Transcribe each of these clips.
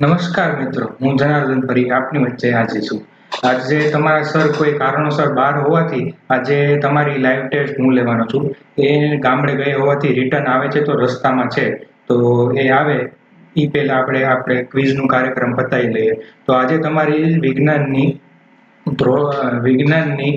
નમસ્કાર મિત્રો, હું જનાર્દન પરી, આપની વચ્ચે હાજર છું. આજે તમારા સર કોઈ કારણોસર બહાર હોવાથી આજે તમારી લાઈવ ટેસ્ટ હું લેવાનો છું. એ ગામડે ગઈ હોવાથી રિટર્ન આવે છે તો રસ્તામાં છે. તો એ આવે એ પહેલાં આપણે આપણે ક્વિઝનું કાર્યક્રમ પતાવી લઈએ. તો આજે તમારી વિજ્ઞાનની વિજ્ઞાનની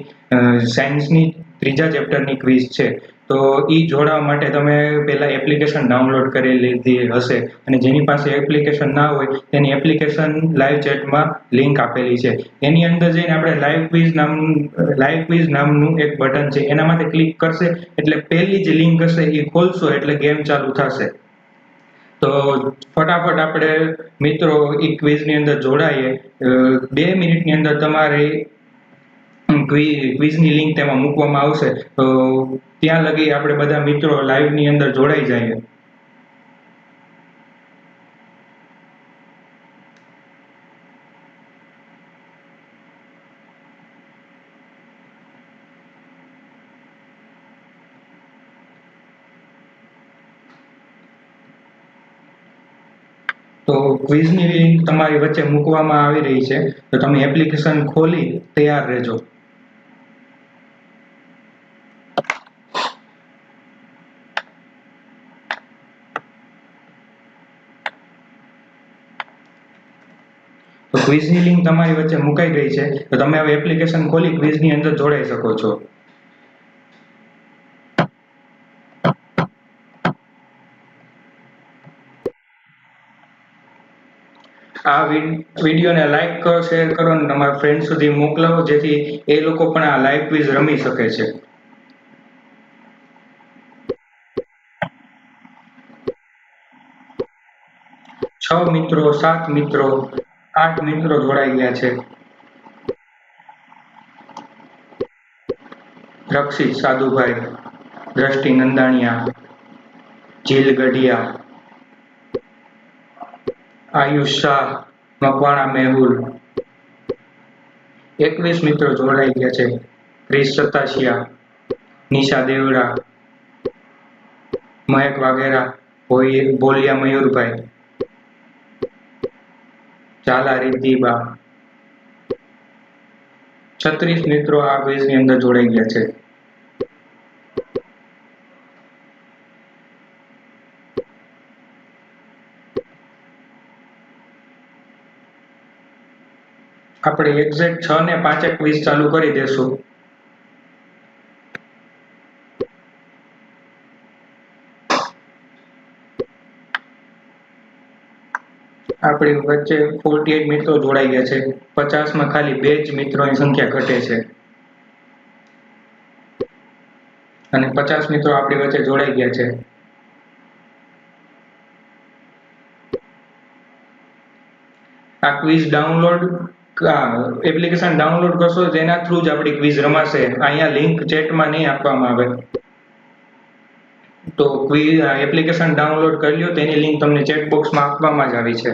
સાયન્સની ત્રીજા ચેપ્ટરની ક્વિઝ છે. તો એ જોડાવા માટે તમે પહેલાં એપ્લિકેશન ડાઉનલોડ કરી લીધી હશે. અને જેની પાસે એપ્લિકેશન ના હોય, તેની એપ્લિકેશન લાઈવ ચેટમાં લિંક આપેલી છે. એની અંદર જઈને આપણે લાઈવ ક્વિઝ નામ લાઈવ ક્વિઝ નામનું એક બટન છે. એના માટે ક્લિક કરશે, એટલે પહેલી જે લિંક હશે એ ખોલશો, એટલે ગેમ ચાલુ થશે. તો ફટાફટ આપણે મિત્રો એ ક્વિઝની અંદર જોડાઈએ. બે મિનિટની અંદર તમારી ક્વિઝની લિંક તેમાં મૂકવામાં આવશે. તો ત્યાં લગી આપણે બધા મિત્રો લાઈવની અંદર જોડાઈ જઈએ. તો ક્વિઝની લિંક તમારી વચ્ચે મૂકવામાં આવી રહી છે. તો તમે એપ્લિકેશન ખોલી, તૈયાર રહેજો તો ક્વિઝની લિંક તમારી વચ્ચે મુકાઈ ગઈ છે. તો તમે હવે એપ્લિકેશન ખોલી ક્વિઝની અંદર જોડાઈ શકો છો. આ વિડીયોને લાઈક કરો શેર કરો અને તમારા ફ્રેન્ડ સુધી મોકલાવો જેથી એ લોકો પણ આ લાઈવ ક્વિઝ રમી શકે છે. છ મિત્રો, સાત મિત્રો આઠ મિત્રો જોડાઈ ગયા છે. રક્ષિત સાધુભાઈ, દ્રષ્ટિ નંદાણીયા જીલ ગઢિયા આયુષ શાહ, મકવાણા મેહુલ, એકવીસ મિત્રો જોડાઈ ગયા છે. ક્રિશ સતાશિયા, નિશા દેવડા મહેક વાઘેરા બોલિયા મયુરભાઈ. ઝાલા દીબા છત્રીસ મિત્રો આ ક્વિઝની અંદર જોડાઈ ગયા છે. આપણે એક્ઝેક્ટ છ ને પાંચેક ક્વિઝ ચાલુ કરી દેશું. આપણી વચ્ચે ફોર્ટી એટ મિત્રો જોડાઈ ગયા છે. પચાસમાં ખાલી બે જ મિત્રોની સંખ્યા ઘટે છે. અને પચાસ મિત્રો આપણી વચ્ચે જોડાઈ ગયા છે. આ ક્વિઝ ડાઉનલોડ એપ્લિકેશન ડાઉનલોડ કરશો જેના થ્રુ જ આપણી ક્વિઝ રમાશે. અહીંયા લિંક ચેટમાં નહીં આપવામાં આવે. તો ક્વિઝ એપ્લિકેશન ડાઉનલોડ કરી લ્યો, તેની લિંક તમને ચેટ બોક્સમાં આપવામાં જ આવી છે.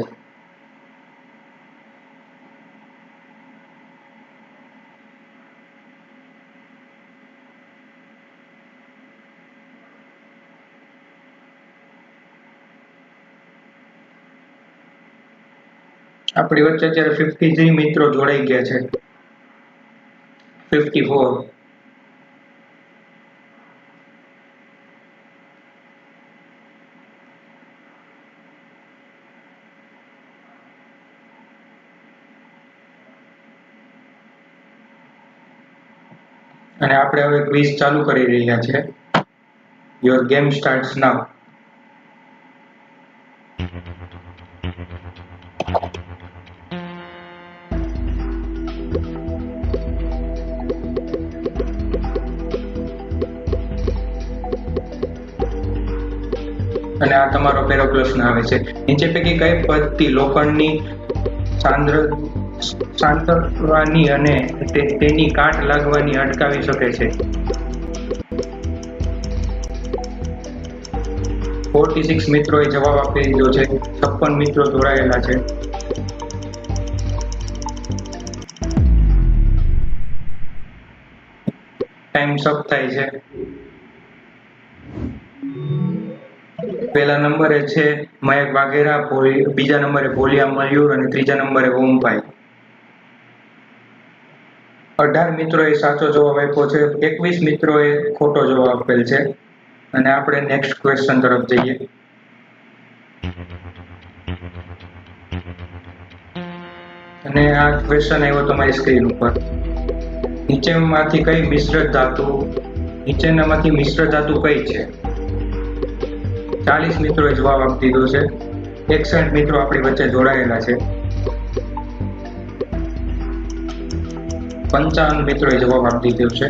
આપણી વચ્ચે અત્યારે ફિફ્ટી થ્રી મિત્રો જોડાઈ ગયા છે. ફિફ્ટી ફોર અને આપણે હવે ક્વિઝ ચાલુ કરી રહ્યા છે. યોર ગેમ સ્ટાર્ટ્સ નાઉ અને આ તમારો પેરોક્લસ આવે છે. નીચે પૈકી કઈ પદ્ધતિ લોખંડની સાંદ્ર સાંતરવાની અને તેની કાટ લાગવાની અટકાવી શકે છે? ફોર્ટી સિક્સ મિત્રોએ જવાબ આપી દીધો છે. છપ્પન મિત્રો જોડાયેલા છે. ટાઈમ સપ થાય છે. પહેલા નંબરે છે મયક વાઘેરા બીજા નંબરે ભોલિયા મયુર અને ત્રીજા નંબરે ઓમભાઈ. અઢાર મિત્રોએ સાચો જવાબ આપ્યો છે. એકવીસ મિત્રોએ ખોટો જવાબ આપેલ છે. અને આપણે નેક્સ્ટ ક્વેશ્ચન તરફ જઈએ. અને આ ક્વેશ્ચન આવ્યો તમારી સ્ક્રીન ઉપર. નીચેમાંથી કઈ મિશ્ર ધાતુ, નીચેનામાંથી મિશ્ર ધાતુ કઈ છે? ચાલીસ મિત્રોએ જવાબ આપી દીધો છે. એકસઠ મિત્રો આપણી વચ્ચે જોડાયેલા છે. પંચાવન મિત્રોએ જવાબ આપી દીધો છે.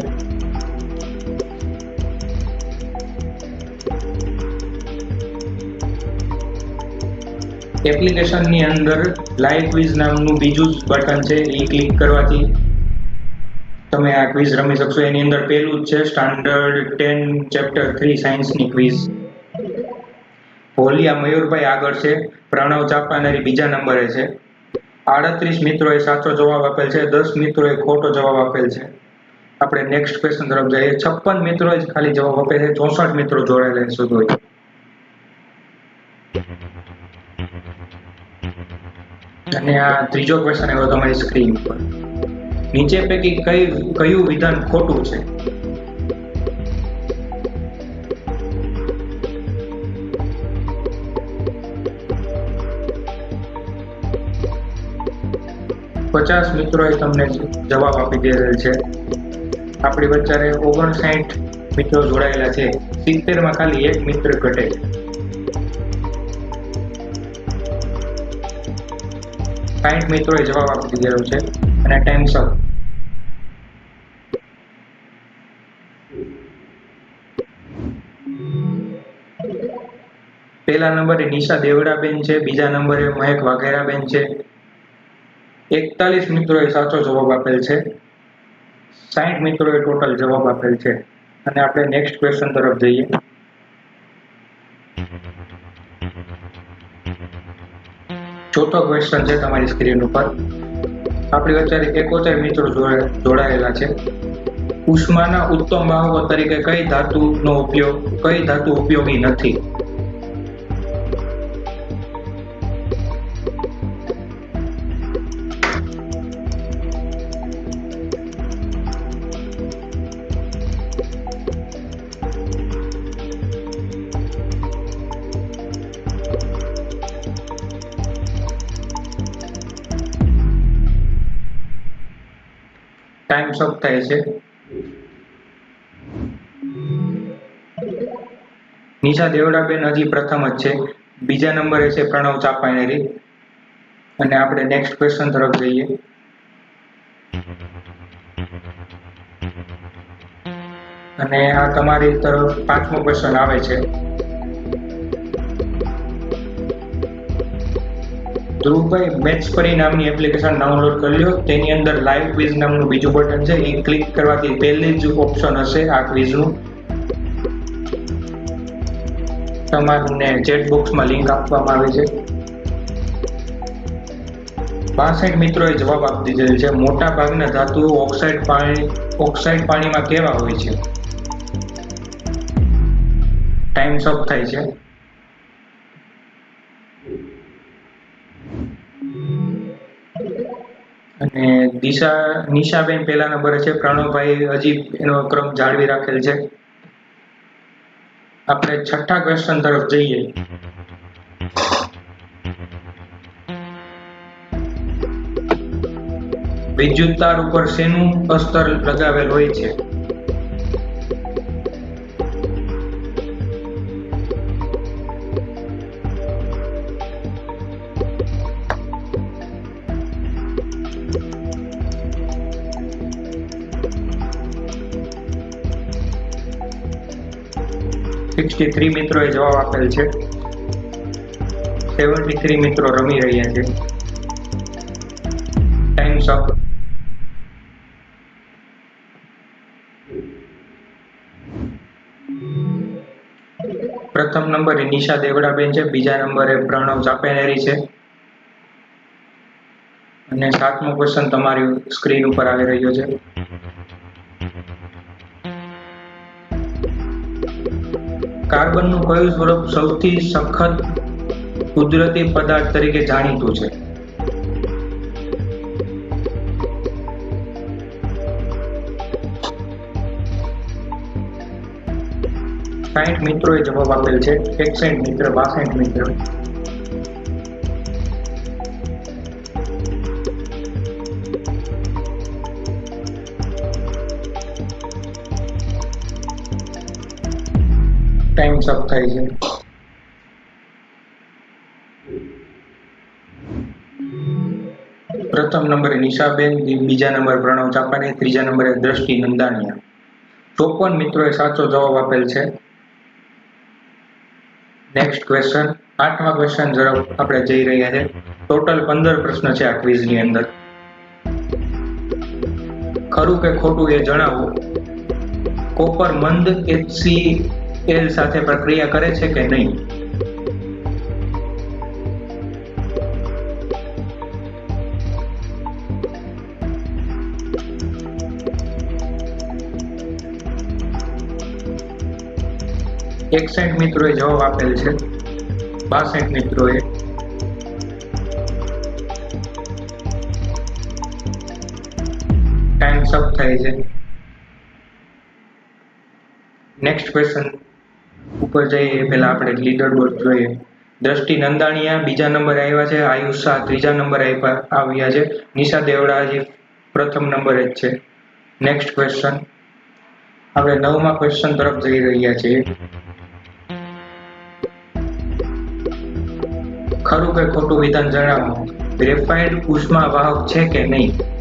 એપ્લિકેશનની અંદર લાઈવ ક્વિઝ નામનું બીજું જ બટન છે, એ ક્લિક કરવાથી તમે આ ક્વિઝ રમી શકશો. એની અંદર પહેલું જ છે, સ્ટાન્ડર્ડ ટેન ચેપ્ટર થ્રી સાયન્સની ક્વિઝ. ભોલિયા મયુરભાઈ આગળ છે, પ્રણવ ચાપાનેરી બીજા નંબરે છે. આડત્રીસ મિત્રોએ સાચો જવાબ આપેલ છે, દસ મિત્રોએ ખોટો જવાબ આપેલ છે. આપણે નેક્સ્ટ ક્વેશ્ચન તરફ જઈએ. છપ્પન મિત્રોએ જ ખાલી જવાબ આપે છે, ચોસઠ મિત્રો જોડાયેલા સુધી. અને આ ત્રીજો ક્વેશ્ચન આવ્યો તમારી સ્ક્રીન પર નીચે પૈકી કઈ, કયું વિધાન ખોટું છે? પચાસ મિત્રોએ તમને જવાબ આપી દીધેલ છે. આપણી વચ્ચે ઓગણસાઠ મિત્રો જોડાયેલા છે. સિત્તેરમાં ખાલી એક મિત્ર ઘટે સાઠ મિત્રોએ જવાબ આપી દીધેલો છે અને ટાઈમ્સ અપ પહેલા નંબરે નિશા દેવડાબેન છે, બીજા નંબરે મહેક વાઘેરાબેન છે. એકતાલીસ મિત્રોએ સાચો જવાબ આપેલ છે. સાઠ મિત્રોએ ટોટલ જવાબ આપેલ છે. અને આપણે નેક્સ્ટ ક્વેશ્ચન તરફ જઈએ. ચોથો ક્વેશ્ચન છે તમારી સ્ક્રીન ઉપર. આપણી વચ્ચે એકોતેર મિત્રો જોડે- જોડાયેલા છે. ઉષ્માના ઉત્તમ વાહકો તરીકે કઈ ધાતુનો ઉપયોગ કઈ ધાતુ ઉપયોગી નથી? સપ થાય છે. નિશા દેવડાબેન હજી પ્રથમ જ છે. બીજા નંબરે છે પ્રણવ ચાપાનેરી. અને આપણે નેક્સ્ટ ક્વેશ્ચન તરફ જઈએ. અને આ તમારી તરફ પાંચમો ક્વેશ્ચન આવે છે. ધ્રુવભાઈ મેથ્સ ફરી નામની એપ્લિકેશન ડાઉનલોડ કરી લો તેની અંદર લાઈવ ક્વિઝ નામનું બીજું બટન છે. એ ક્લિક કરવાથી પહેલી જ ઓપ્શન હશે આ ક્વિઝનું તમારને ચેટ બોક્સમાં લિંક આપવામાં આવી છે. બાસઠ મિત્રોએ જવાબ આપી દીધેલ છે. મોટા ભાગના ધાતુઓ ઓક્સાઇડ પાણી ઓક્સાઇડ પાણીમાં કેવા હોય છે? ટાઈમ સપ થાય છે. અને દિશા નિશાબેન પહેલા નંબરે છે. પ્રણવભાઈ હજી એનો ક્રમ જાળવી રાખેલ છે. આપણે છઠ્ઠા ક્વેશ્ચન તરફ જઈએ. વિદ્યુત તાર ઉપર શેનું અસ્તર લગાવેલ હોય છે? સિક્સટી થ્રી મિત્રોએ જવાબ આપેલ છે. સેવન્ટી થ્રી મિત્રો રમી રહ્યા છે. ટાઈમ્સ અપ પ્રથમ નંબરે નિશા દેવડાબેન છે. બીજા નંબરે પ્રણવ ચાપેનેરી છે. અને સાતમો ક્વેશ્ચન તમારી સ્ક્રીન ઉપર આવી રહ્યો છે. કાર્બનનું કયું સ્વરૂપ સૌથી સખત કુદરતી પદાર્થ તરીકે જાણીતું છે? સાઠ મિત્રોએ જવાબ આપેલ છે, એકસાઠ મિત્ર, બાસઠ મિત્ર. ટાઈમ અપ થાય છે. પ્રથમ નંબરે નિશાબેન બીજા નંબર પ્રણવ ચાપાને, ત્રીજા નંબરે દ્રષ્ટિ નંદાણીયા ચોપન મિત્રોએ સાચો જવાબ આપેલ છે. નેક્સ્ટ ક્વેશ્ચન આઠમા ક્વેશ્ચન તરફ આપણે જઈ રહ્યા છે. ટોટલ પંદર પ્રશ્ન છે આ ક્વિઝની અંદર. ખરું કે ખોટું એ જણાવો. કોપર મંદ એલ સાથે પ્રક્રિયા કરે છે કે નહીં? એકસઠ મિત્રોએ જવાબ આપેલ છે. બાસઠ મિત્રોએ. ટાઈમ અપ થાય છે. નેક્સ્ટ ક્વેશ્ચન ઉપર જઈએ, પહેલા આપણે લીડર બોર્ડ જોઈએ. દ્રષ્ટિ નંદાણીયા, બીજા નંબરે આવ્યા છે, આયુષ શાહ ત્રીજા નંબર આવ્યા છે. નિશા દેવડાજી પ્રથમ નંબરે જ છે. નેક્સ્ટ ક્વેશ્ચન આપણે નવમા ક્વેશ્ચન તરફ જઈ રહ્યા છીએ. ખરું કે ખોટું વિધાન જણાવો? ગ્રેફાઇટ ઉષ્મા વાહક છે કે નહીં?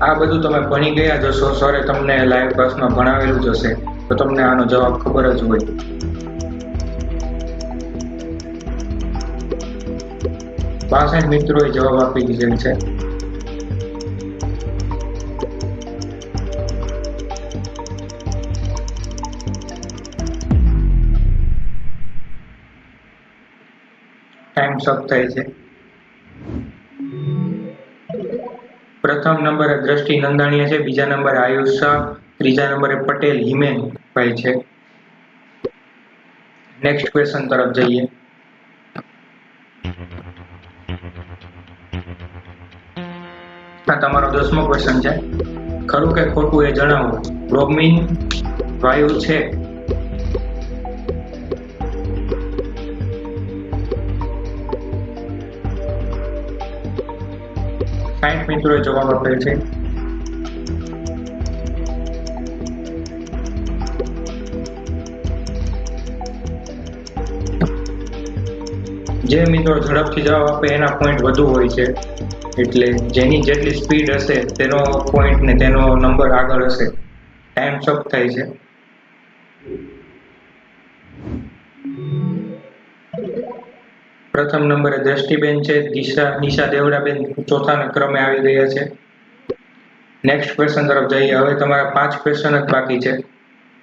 આ બધું તમે ભણી ગયા જશો સરે તમને લાઈવ ક્લાસમાં ભણાવેલું જ હશે. તો તમને આનો જવાબ ખબર જ હોય. પાસઠ મિત્રોએ જવાબ આપી દીધેલ છે. ટાઈમ અપ થાય છે. પ્રથમ નંબરે દ્રષ્ટિ નંદાણીયા છે, બીજા નંબરે આયુષ શાહ, ત્રીજા નંબરે પટેલ હિમેન ભાઈ છે. નેક્સ્ટ ક્વેશ્ચન તરફ જઈએ. આ તમારો દસમો ક્વેશ્ચન છે. ખરું કે ખોટું એ જણાવો? બ્રોમિન વાયુ છે? સાઠ મિત્રોએ જવાબ આપેલ છે. જે મિત્રો ઝડપથી જવાબ આપે એના પોઈન્ટ વધુ હોય છે. એટલે જેની જેટલી સ્પીડ હશે તેનો પોઈન્ટ ને તેનો નંબર આગળ હશે. ટાઈમ સપ થાય છે. પ્રથમ નંબરે દ્રષ્ટિબેન છે દિશા નિશા દેવડાબેન ચોથા ક્રમે આવી ગયા છે. નેક્સ્ટ ક્વેશ્ચન તરફ જઈએ. હવે તમારા પાંચ ક્વેશ્ચન જ બાકી છે.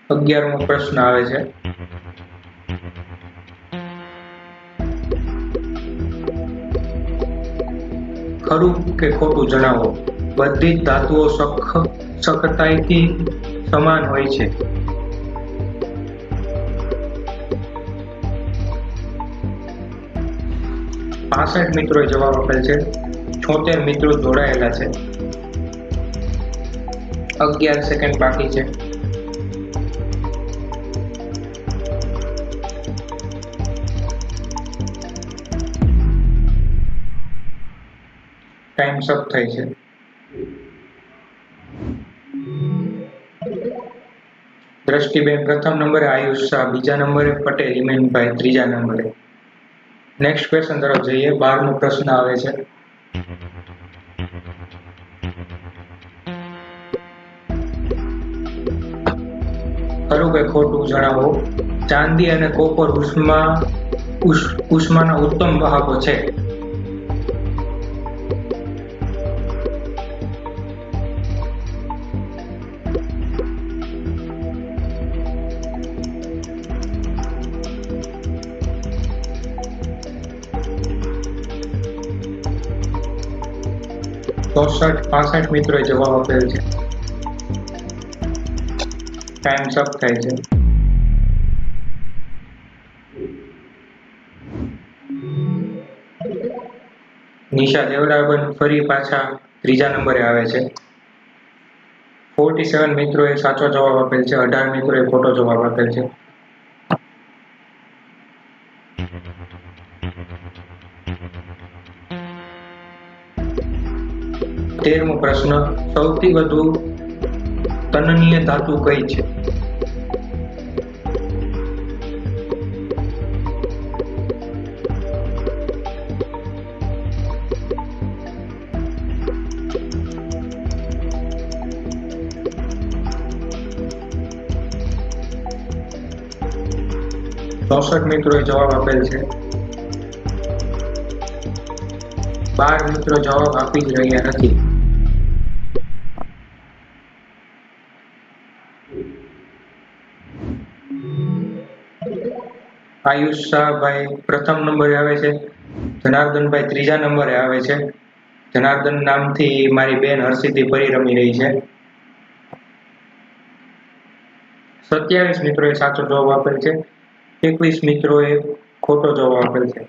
અગિયારમો પ્રશ્ન આવે છે. ખરું કે ખોટું જણાવો? બધી જ ધાતુઓ સખતાઈથી સમાન હોય છે. પાસઠ મિત્રોએ જવાબ આપેલ છે. છોતેર મિત્રો જોડાયેલા છે. અગિયાર સેકન્ડ બાકી છે. ટાઈમ અપ થાય છે. દ્રષ્ટિબેન પ્રથમ નંબરે આયુષ શાહ, બીજા નંબરે પટેલ, હિમેનભાઈ, ત્રીજા નંબરે નેક્સ્ટ ક્વેશ્ચન તરફ જઈએ. બારમો પ્રશ્ન આવે છે. ખરું કે ખોટું જણાવો? ચાંદી અને કોપર ઉષ્મા ઉષ્માના ઉત્તમ વાહકો છે. ચોસઠ, પાસઠ મિત્રોએ જવાબ આપેલ છે. ટાઈમ અપ થાય છે. નિશા દેવરાબન ફરી પાછા ત્રીજા નંબરે આવે છે. ફોર્ટી સેવન મિત્રોએ સાચો જવાબ આપેલ છે. અઢાર મિત્રોએ ખોટો જવાબ આપેલ છે. તેરમો પ્રશ્ન સૌથી વધુ તનનીય ધાતુ કઈ છે? ચોસઠ મિત્રોએ જવાબ આપેલ છે. બાર મિત્રો જવાબ આપી જ રહ્યા નથી. આયુષ શાહભાઈ પ્રથમ નંબરે આવે છે. જનાર્દનભાઈ ત્રીજા નંબરે આવે છે. જનાર્દન નામથી મારી બેન હર્ષિતી પરી રમી રહી છે. સત્યાવીસ મિત્રોએ સાચો જવાબ આપેલ છે. એકવીસ મિત્રોએ ખોટો જવાબ આપેલ છે.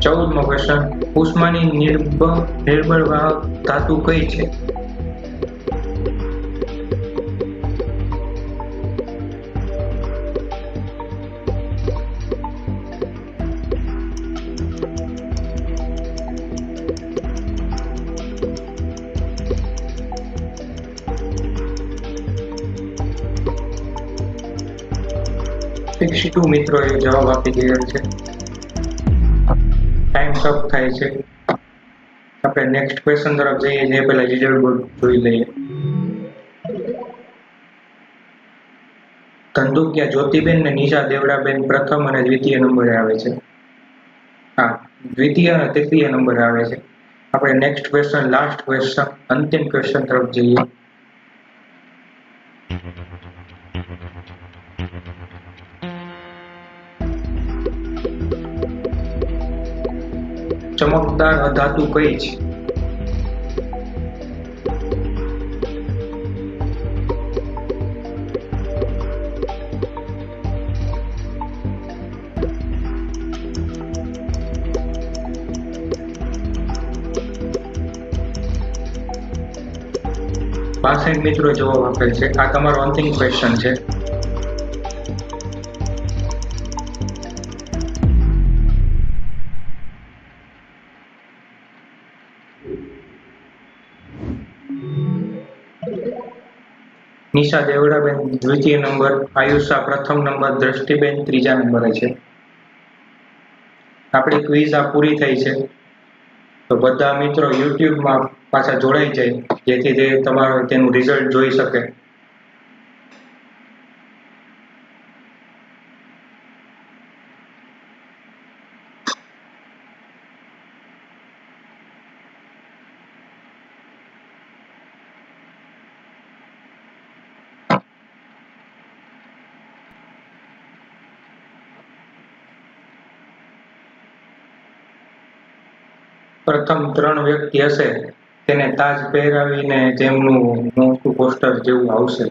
ચૌદમો ક્વેશ્ચન ઉષ્માની નિર્બળ વાહક ધાતુ કઈ છે? સિક્સટી ટુ મિત્રોએ જવાબ આપી દીધેલ છે. ટાઈમ અપ થાય છે. આપણે નેક્સ્ટ ક્વેશ્ચન તરફ જઈએ, જે પહેલાં રિઝલ્ટ બોર્ડ જોઈ લઈએ. ધંધુકિયા જ્યોતિબેન ને નિશા દેવડાબેન પ્રથમ અને દ્વિતીય નંબરે આવે છે. હા, દ્વિતીય અને તૃતીય નંબરે આવે છે. આપણે નેક્સ્ટ ક્વેશ્ચન લાસ્ટ ક્વેશ્ચન અંતિમ ક્વેશ્ચન તરફ જઈએ. ચમકદાર અધાતુ કઈ છે? બાસઠ મિત્રો જવાબ આપેલ છે. આ તમારો અંતિમ ક્વેશ્ચન છે. નિશા દેવડાબેન દ્વિતીય નંબર, આયુષા પ્રથમ નંબર, દ્રષ્ટિબેન ત્રીજા નંબરે છે. આપણી ક્વિઝ આ પૂરી થઈ છે. તો બધા મિત્રો યુટ્યુબમાં પાછા જોડાઈ જાય, જેથી તે તમારો તેનું રિઝલ્ટ જોઈ શકે. પ્રથમ ત્રણ વ્યક્તિ હશે, તેને તાજ પહેરાવીને તેમનું મોટું પોસ્ટર જેવું આવશે.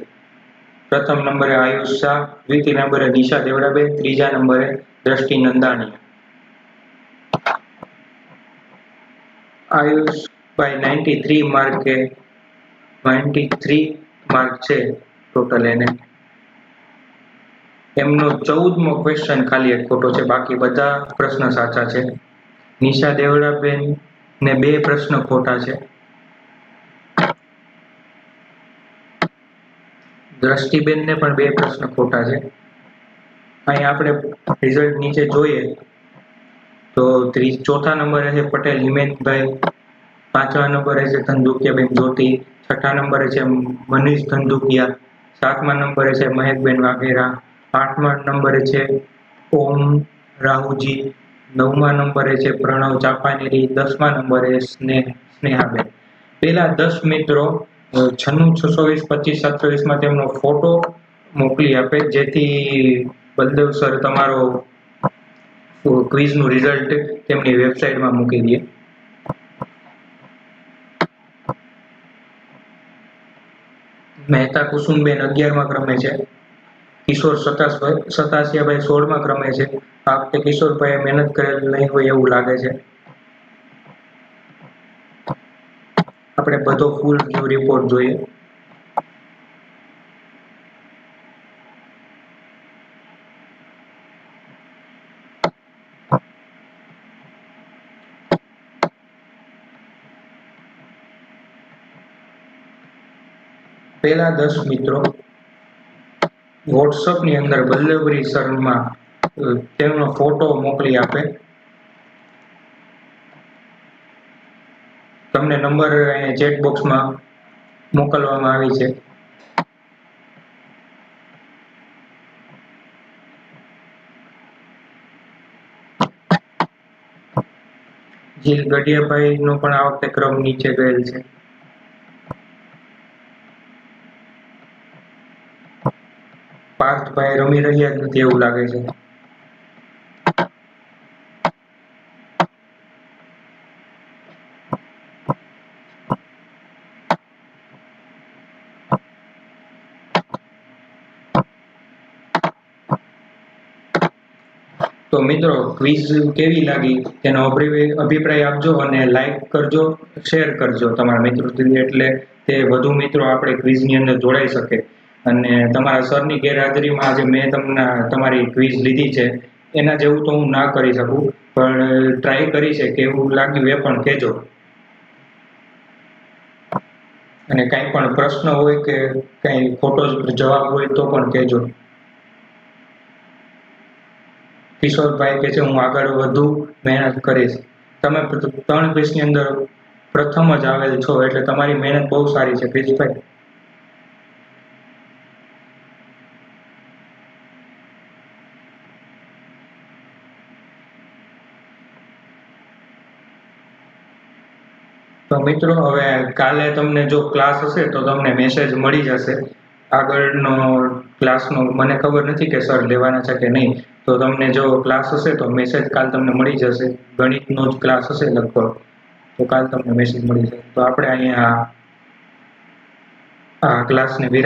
પ્રથમ નંબરે આયુષ શાહ, દ્વિતીય નંબરે નિશા દેવડાબેન, ત્રીજા નંબરે દ્રષ્ટિ નંદાણી. આયુષભાઈ નાઇન્ટી થ્રી માર્કે નાઇન્ટી થ્રી માર્ક છે ટોટલ એને. એમનો ચૌદમો ક્વેશ્ચન ખાલી એક ખોટો છે, બાકી બધા પ્રશ્ન સાચા છે. નિશા દેવડાબેન ને બે પ્રશ્ન ખોટા છે. દ્રષ્ટિબેન ને પણ બે પ્રશ્ન ખોટા છે. અહીં આપણે રિઝલ્ટ નીચે જોઈએ. તો ત્રીસ ચોથા નંબરે છે પટેલ, હિમેશભાઈ. પાંચમા નંબરે છે ધંધુકિયાબેન જ્યોતિ છઠ્ઠા નંબરે છે મનીષ ધંધુકિયા. સાતમા નંબરે છે મહેકબેન વાઘેરા. આઠમા નંબરે છે ઓમ રાહુજી. નવમા નંબરે છે પ્રણવ ચાપાનેરી, દસમા નંબરે સ્નેહ, સ્નેહાબેન. પેલા દસ મિત્રો છન્નું, છસો વીસ, પચીસ સત્યાવીસમાં તેમનો ફોટો મોકલી આપે. જેથી બલદેવ સર તમારો ક્વિઝનું રિઝલ્ટ તેમની વેબસાઇટમાં મૂકી દે. મહેતા કુસુમબેન અગિયારમાં ક્રમે છે. કિશોર સતાસભાઈ સતાસિયાભાઈ સોળમાં ક્રમે છે. આ વખતે કિશોરભાઈએ મહેનત કરેલ નહીં હોય એવું લાગે છે. આપણે બધો ફૂલ વ્યૂ રિપોર્ટ જોઈએ. પહેલા દસ મિત્રો વોટ્સઅપની અંદર બલ્લભરી શર્મા તેમનો ફોટો મોકલી આપે. તમને નંબર અહીંયા ચેટ બોક્સમાં મોકલવામાં આવી છે. જીલ ગઢિયાભાઈ નો પણ આ વખતે ક્રમ નીચે ગયેલ છે. પાર્થભાઈ રમી રહ્યા નથી એવું લાગે છે તો મિત્રો ક્વિઝ કેવી લાગી તેનો અભિપ્રાય આપજો અને લાઈક કરજો શેર કરજો તમારા મિત્રો સુધી એટલે તે વધુ મિત્રો આપણે ક્વિઝની અંદર જોડાઈ શકે. અને તમારા સરની ગેરહાજરીમાં આજે મેં તમને તમારી ક્વિઝ લીધી છે. એના જેવું તો હું ના કરી શકું, પણ ટ્રાય કરી છે, કેવું લાગ્યું એ પણ કહેજો. અને કાંઈ પણ પ્રશ્ન હોય કે કાંઈ ખોટો જવાબ હોય તો પણ કહેજો. કિશોરભાઈ કે છે, હું આગળ વધુ મહેનત કરીશ. તમે ત્રણ ક્વિઝની અંદર પ્રથમ જ આવેલ છો, એટલે તમારી મહેનત બહુ સારી છે ક્રિશભાઈ તો મિત્રો, હવે કાલે તમને જો ક્લાસ હશે, તો તમને મેસેજ મળી જશે. આગળનો ક્લાસનો મને ખબર નથી કે સર લેવાના છે કે નહીં. તો તમને જો ક્લાસ હશે તો મેસેજ કાલ તમને મળી જશે. ગણિતનો જ ક્લાસ હશે લગભગ. તો કાલ તમને મેસેજ મળી જશે. તો આપણે અહીંયા આ ક્લાસને વિરામ